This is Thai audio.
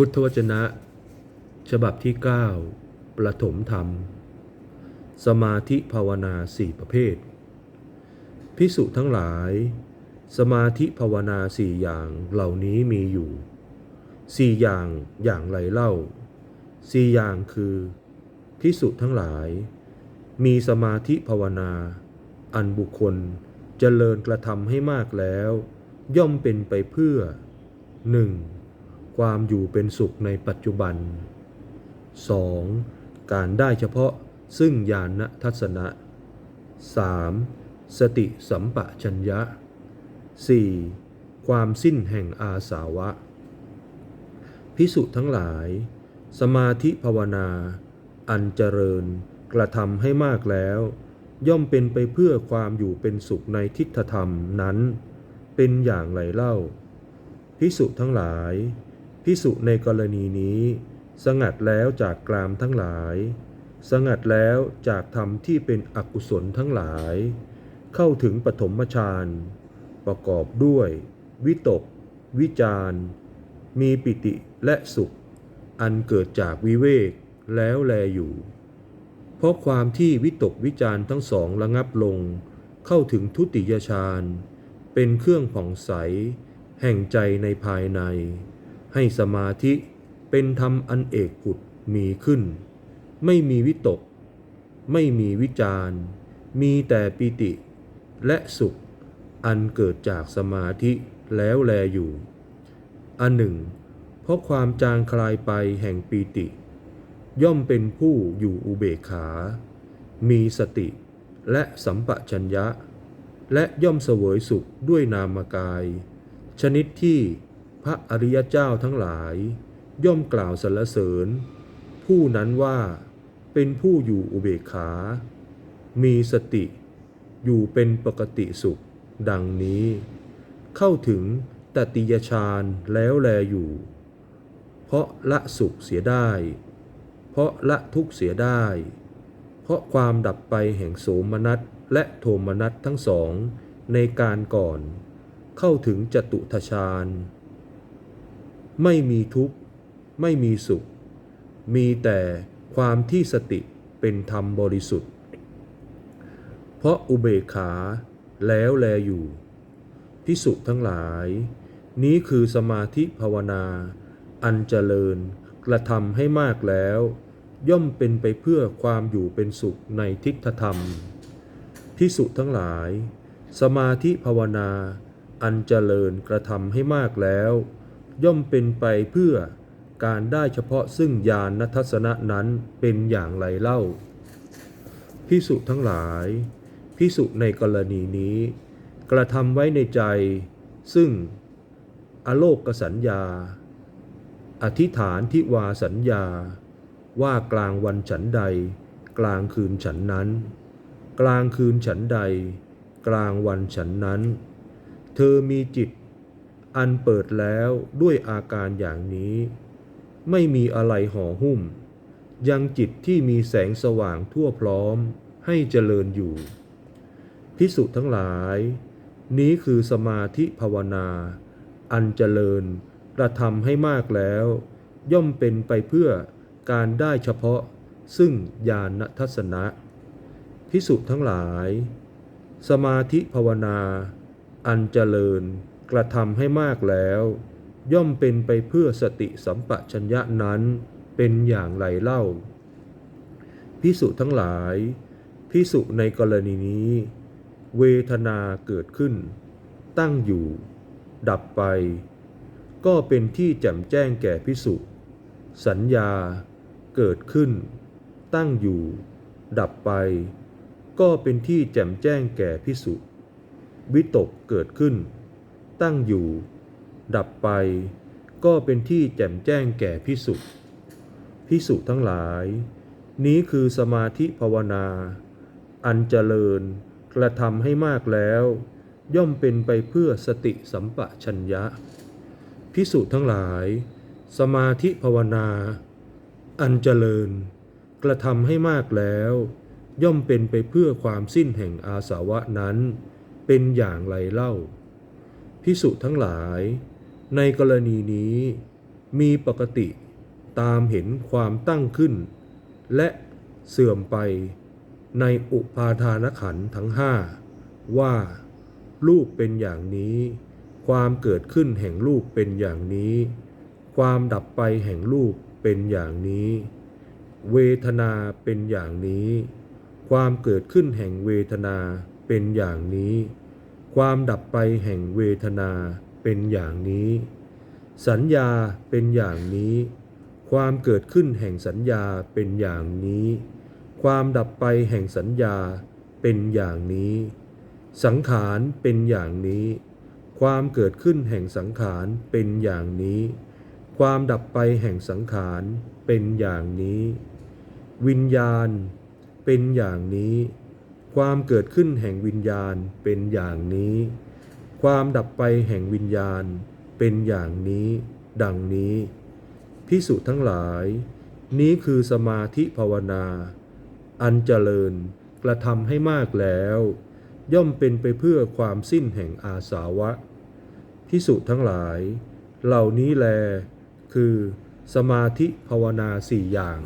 พุทธวจนะ ฉบับที่ 9 ประถมธรรม สมาธิภาวนาสี่ประเภท พิสุทั้งหลาย สมาธิภาวนาสี่อย่างเหล่านี้มีอยู่สี่อย่างอย่างไรเล่าสี่อย่างคือ พิสุทั้งหลาย มีสมาธิภาวนา อันบุคคลเจริญกระทำให้มากแล้ว ย่อมเป็นไปเพื่อ 1. ความอยู่เป็นสุขในปัจจุบัน 2. การได้เฉพาะซึ่งญาณทัศนะ 3. สติสัมปชัญญะ 4. ความสิ้นแห่งอาสาวะ พิสุทั้งหลาย สมาธิภาวนา อันเจริญกระทำให้มากแล้ว ย่อมเป็นไปเพื่อความอยู่เป็นสุขในทิฏฐธรรมนั้น เป็นอย่างไรเล่า พิสุทั้งหลาย พิสุในกรณีนี้ สงัดแล้วจากกรามทั้งหลาย สงัดแล้วจากธรรมที่เป็นอกุศลทั้งหลาย เข้าถึงปฐมฌานประกอบด้วย วิตก วิจารมีปิติและสุข อันเกิดจากวิเวกแล้วแลอยู่ เพราะความที่วิตกวิจารทั้งสองระงับลง เข้าถึงทุติยฌานเป็นเครื่องผ่องใส แห่งใจในภายใน ให้สมาธิเป็นธรรมอันเอกผุดมีขึ้น ไม่มีวิตก ไม่มีวิจารมีแต่ปิติและสุขอันเกิดจากสมาธิแล้วแลอยู่ อันหนึ่ง เพราะความจางคลายไปแห่งปีติ ย่อมเป็นผู้อยู่อุเบกขา มีสติและสัมปชัญญะ และย่อมเสวยสุขด้วยนามกาย ชนิดที่ พระอริยเจ้าทั้งหลาย ย่อมกล่าวสรรเสริญ ผู้นั้นว่าเป็นผู้อยู่อุเบกขา มีสติ อยู่เป็นปกติสุข ดังนี้ เข้าถึงตติยฌานแล้วแลอยู่ เพราะละสุขเสียได้ เพราะละทุกข์เสียได้ เพราะความดับไปแห่งโสมนัสและโทมนัสทั้งสองในการก่อน เข้าถึงจตุทชาญ ไม่มีทุกข์ ไม่มีสุข มีแต่ความที่สติเป็นธรรมบริสุทธิ์ เพราะอุเบกขาแล้วแลอยู่พิสุทั้งหลาย นี้คือสมาธิภาวนา อันเจริญกระทำให้มากแล้ว ย่อมเป็นไปเพื่อความอยู่เป็นสุขในทิฏฐธรรมพิสุทั้งหลาย สมาธิภาวนา อันเจริญกระทำให้มากแล้ว ย่อมเป็นไปเพื่อการได้เฉพาะซึ่งญาณทัศนะนั้นเป็นอย่างไรเล่าพิสุทั้งหลายพิสุในกรณีนี้ กระทำไว้ในใจ ซึ่ง อโลกสัญญา อธิษฐานทิวาสัญญา ว่ากลางวันฉันใด กลางคืนฉันนั้น กลางคืนฉันใด กลางวันฉันนั้น เธอมีจิต อันเปิดแล้วด้วยอาการอย่างนี้ ไม่มีอะไรห่อหุ้ม ยังจิตที่มีแสงสว่างทั่วพร้อมให้เจริญอยู่ พิสุทั้งหลาย นี้คือสมาธิภาวนา อันเจริญกระทำให้มากแล้ว ย่อมเป็นไปเพื่อการได้เฉพาะซึ่งญาณทัศนะพิสุทั้งหลาย สมาธิภาวนา อันเจริญ กระทำให้มากแล้ว ย่อมเป็นไปเพื่อสติสัมปชัญญะนั้นเป็นอย่างไรเล่า พิสุทั้งหลาย พิสุในกรณีนี้ เวทนาเกิดขึ้น ตั้งอยู่ ดับไป ก็เป็นที่แจ่มแจ้งแก่พิสุสัญญาเกิดขึ้น ตั้งอยู่ ดับไป ก็เป็นที่แจ่มแจ้งแก่พิสุวิตกเกิดขึ้น ตั้งอยู่ ดับไปก็เป็นที่แจ่มแจ้งแก่พิสุพิสุทั้งหลาย นี้คือสมาธิภาวนา อันเจริญกระทำให้มากแล้ว ย่อมเป็นไปเพื่อสติสัมปชัญญะ พิสุทั้งหลาย สมาธิภาวนา อันเจริญ กระทำให้มากแล้ว ย่อมเป็นไปเพื่อความสิ้นแห่งอาสาวะนั้น เป็นอย่างไรเล่า พิสุทั้งหลาย ในกรณีนี้ มีปกติตามเห็นความตั้งขึ้น และเสื่อมไปในอุปาทานขันทั้งห้าว่ารูปเป็นอย่างนี้ ความเกิดขึ้นแห่งรูปเป็นอย่างนี้ ความดับไปแห่งรูปเป็นอย่างนี้ เวทนาเป็นอย่างนี้ ความเกิดขึ้นแห่งเวทนาเป็นอย่างนี้ ความดับไปแห่งเวทนาเป็นอย่างนี้ สัญญาเป็นอย่างนี้ ความเกิดขึ้นแห่งสัญญาเป็นอย่างนี้ ความดับไปแห่งสัญญาเป็นอย่างนี้ สังขารเป็นอย่างนี้ ความเกิดขึ้นแห่งสังขารเป็นอย่างนี้ ความดับไปแห่งสังขารเป็นอย่างนี้ วิญญาณเป็นอย่างนี้ ความเกิดขึ้นแห่งวิญญาณเป็นอย่างนี้ ความดับไปแห่งวิญญาณเป็นอย่างนี้ ดังนี้ พิสุทั้งหลาย นี้คือสมาธิภาวนา อันเจริญกระทำให้มากแล้ว ย่อมเป็นไปเพื่อความสิ้นแห่งอาสาวะ พิสุทั้งหลาย เหล่านี้แล คือ สมาธิภาวนาสี่อย่าง